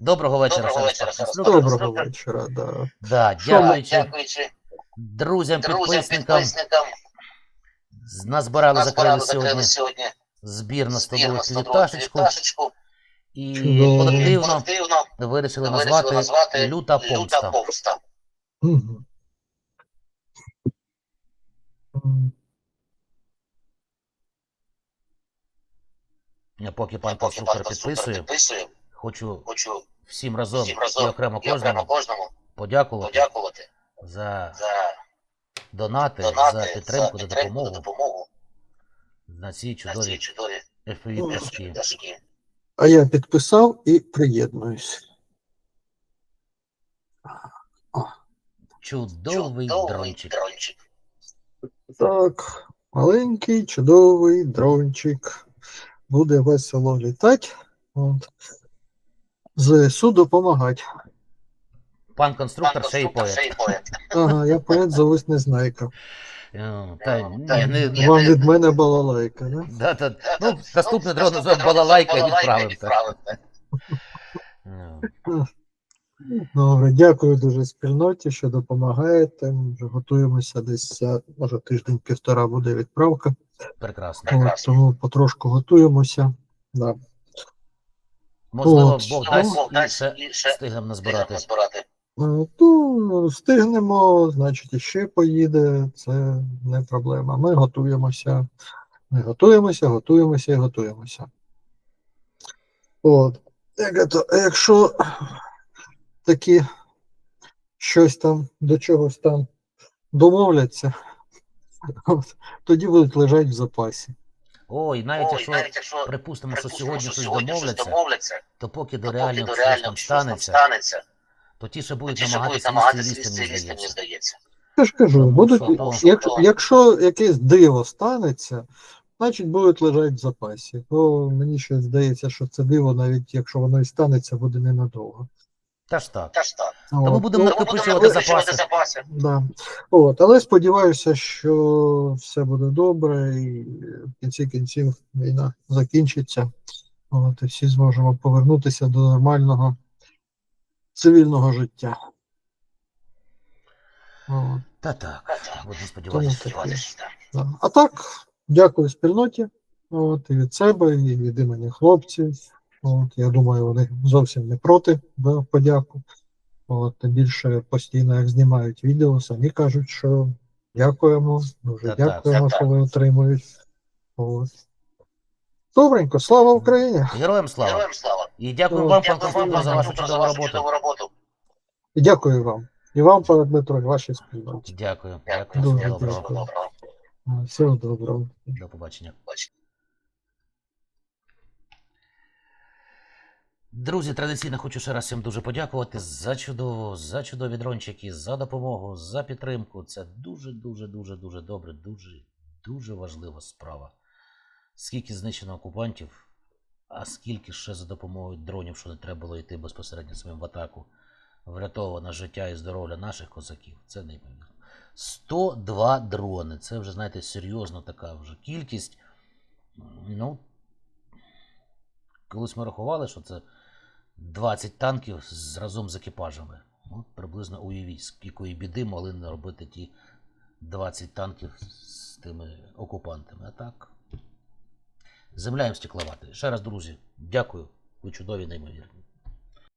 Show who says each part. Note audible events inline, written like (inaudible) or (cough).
Speaker 1: Доброго вечора,
Speaker 2: Доброго вечора, раз.
Speaker 3: Доброго вечора, да.
Speaker 1: Да, дякуючи
Speaker 2: Дякуючи
Speaker 1: друзям, підписникам.
Speaker 2: підписникам.
Speaker 1: Назбирали,
Speaker 2: Нас
Speaker 1: закрили сьогодні
Speaker 2: сьогодні
Speaker 1: збір на
Speaker 2: збір на
Speaker 1: 102
Speaker 2: 120
Speaker 1: пташечку
Speaker 2: пташечку.
Speaker 1: і колективно вирішили назвати
Speaker 2: назвати
Speaker 1: люта помста.
Speaker 2: люта помста.
Speaker 3: М,
Speaker 1: А Поки пан підписує,
Speaker 2: підписує,
Speaker 1: хочу
Speaker 2: хочу
Speaker 1: всім разом
Speaker 2: всім
Speaker 1: і
Speaker 2: разом
Speaker 1: окремо
Speaker 2: і окремо
Speaker 1: кожному
Speaker 2: кожному
Speaker 1: подякувати
Speaker 2: подякувати
Speaker 1: за
Speaker 2: за
Speaker 1: донати,
Speaker 2: донати,
Speaker 1: за підтримку,
Speaker 2: за
Speaker 1: за
Speaker 2: підтримку,
Speaker 1: допомогу
Speaker 2: допомогу
Speaker 1: на ці
Speaker 2: на ці
Speaker 1: чудові
Speaker 2: чудові
Speaker 1: FPV.
Speaker 3: А я підписав і приєднуюсь.
Speaker 1: Чудовий
Speaker 2: Чудовий
Speaker 1: дрончик.
Speaker 2: дрончик.
Speaker 3: Так, маленький, чудовий дрончик. Буде весело літати. От. ЗСУ допомагати.
Speaker 1: Пан конструктор ще й поет.
Speaker 3: Ага, я поет зовусь Незнайка.
Speaker 1: Е, Та ні, не,
Speaker 2: ні,
Speaker 3: Вам від мене балалайка, да?
Speaker 1: Да, та,
Speaker 2: Та-
Speaker 1: ну, наступний дрон називаємо балалайка і відправимо. Е,
Speaker 3: Добре, дякую дуже спільноті, що допомагаєте. Ми вже готуємося десь, е, може, тиждень-півтора буде відправка.
Speaker 1: Прекрасно.
Speaker 3: От,
Speaker 2: Прекрасно.
Speaker 3: тому потрошку готуємося. Да.
Speaker 1: Можливо,
Speaker 3: От.
Speaker 1: Бог
Speaker 3: Ну,
Speaker 1: дасть ще встигнемо
Speaker 2: збирати.
Speaker 1: назбирати.
Speaker 2: збирати.
Speaker 3: Е, То встигнемо, значить, іще поїде, це не проблема. Ми готуємося. Ми готуємося, готуємося і готуємося. От. Як то, якщо такі щось там до чогось там домовляться, (laughs) от, тоді будуть лежати в запасі.
Speaker 1: Ой, навіть
Speaker 2: Ой,
Speaker 1: якщо
Speaker 2: навіть якщо
Speaker 1: припустимо, що сьогодні
Speaker 2: що
Speaker 1: щось домовляться,
Speaker 2: домовляться,
Speaker 1: то поки до реального щось там станеться, то ті ще будуть намагатися лізти, мені здається.
Speaker 3: Я ж кажу,
Speaker 1: Тому
Speaker 3: будуть,
Speaker 1: що
Speaker 3: якщо, якщо якесь диво станеться, значить будуть лежати в запасі. Бо мені ще здається, що це диво, навіть якщо воно і станеться, буде ненадовго.
Speaker 1: Та ж так.
Speaker 2: Та ж так.
Speaker 1: Тому будемо
Speaker 3: Ну,
Speaker 1: накопичувати
Speaker 2: будемо
Speaker 1: запаси.
Speaker 2: запаси.
Speaker 3: Да. От, але сподіваюся, що все буде добре, і в кінці кінців війна закінчиться. От, і всі зможемо повернутися до нормального цивільного життя. От,
Speaker 1: Та так.
Speaker 2: Та.
Speaker 1: Будемо сподіватися.
Speaker 3: Да. А так, дякую спільноті. От, і від себе, і від імені хлопців. От, я думаю, вони зовсім не проти за подяку. От, тим більше постійно, як знімають відео, самі кажуть, що дякуємо, дуже
Speaker 1: Та
Speaker 3: дякуємо,
Speaker 2: та
Speaker 3: що
Speaker 2: так.
Speaker 3: ви отримують. От. Добренько, слава Україні!
Speaker 1: Героям слава.
Speaker 2: Героям слава.
Speaker 1: І дякую вам, пан за вашу чудову роботу.
Speaker 3: І дякую вам. І вам, пане Дмитро, і вашій спільноті.
Speaker 1: Дякую.
Speaker 2: Дякую.
Speaker 3: Дуже
Speaker 1: доброго.
Speaker 3: дякую.
Speaker 2: Доброго.
Speaker 3: Всього доброго.
Speaker 1: До побачення. Друзі, традиційно хочу ще раз всім дуже подякувати за чудово, за чудові дрончики, за допомогу, за підтримку. Це дуже, дуже, дуже, дуже добре, дуже, дуже важлива справа. Скільки знищено окупантів, а скільки ще за допомогою дронів, що не треба було йти безпосередньо самим в атаку, врятовано життя і здоров'я наших козаків. Це неймовірно. 102 дрони. Це вже, знаєте, серйозна така вже кількість. Ну, колись ми рахували, що це 20 танків з, разом з екіпажами. От приблизно уявіть, скільки біди могли наробити ті 20 танків з тими окупантами. А так. Земля їм стекловати. Ще раз, друзі, дякую. Ви чудові, неймовірні.